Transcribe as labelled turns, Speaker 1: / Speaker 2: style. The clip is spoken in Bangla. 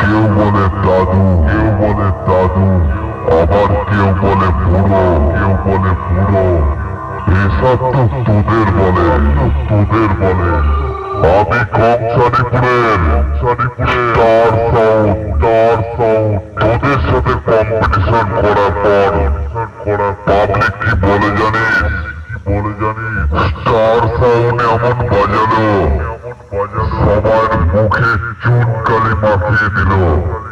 Speaker 1: কেউ বলে দাদু কেউ বলে দাদু আবার কেউ বলে বুড়ো কেউ বলে বুড়ো এসব তো তোদের বলে তোদের বলে। আমি কংসারিপুরের কংসারিপুরের তোদের সাথে কম্পিটিশন করার পর করার পাবলিক কি বলে জানিস কি বলে জানিস স্টার সাউন্ড এমন বাজালো। সবার মুখে চুন কালি মাখিয়ে দিল মাখিয়ে দিল।